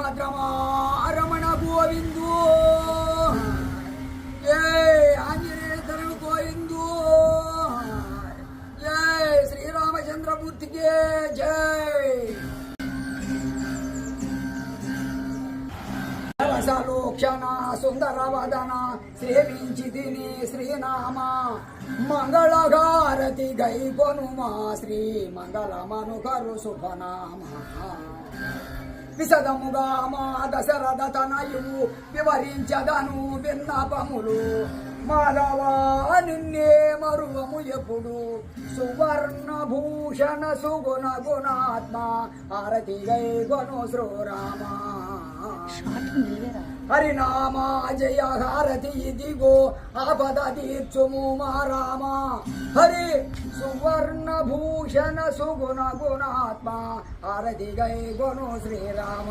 భద్రమా? రమణ గోవిందు. ఏ ఆంజనేయుడు గోవిందు. జై శ్రీరామచంద్రమూర్తికి జై. సలోక్షణ సుందరవదన సేవించి తిని శ్రీనామ మంగళగారతి గై కొనుమా శ్రీ మంగళమనుకరు శుభనామ. విశదముగా మా దశరథ తనయువు వివరించదను విన్నపములు. మాధవా నిన్నే మరువము ఎప్పుడు? సువర్ణ భూషణ సుగుణ గుణాత్మ ఆరతి గై గొను శ్రీరామ. హరినామా జయ హారతి ఇదిగో ఆపద తీర్చుము మా రామ హరి సువర్ణ భూషణ సుగుణ గుణాత్మ హారతి గై గును శ్రీరామ.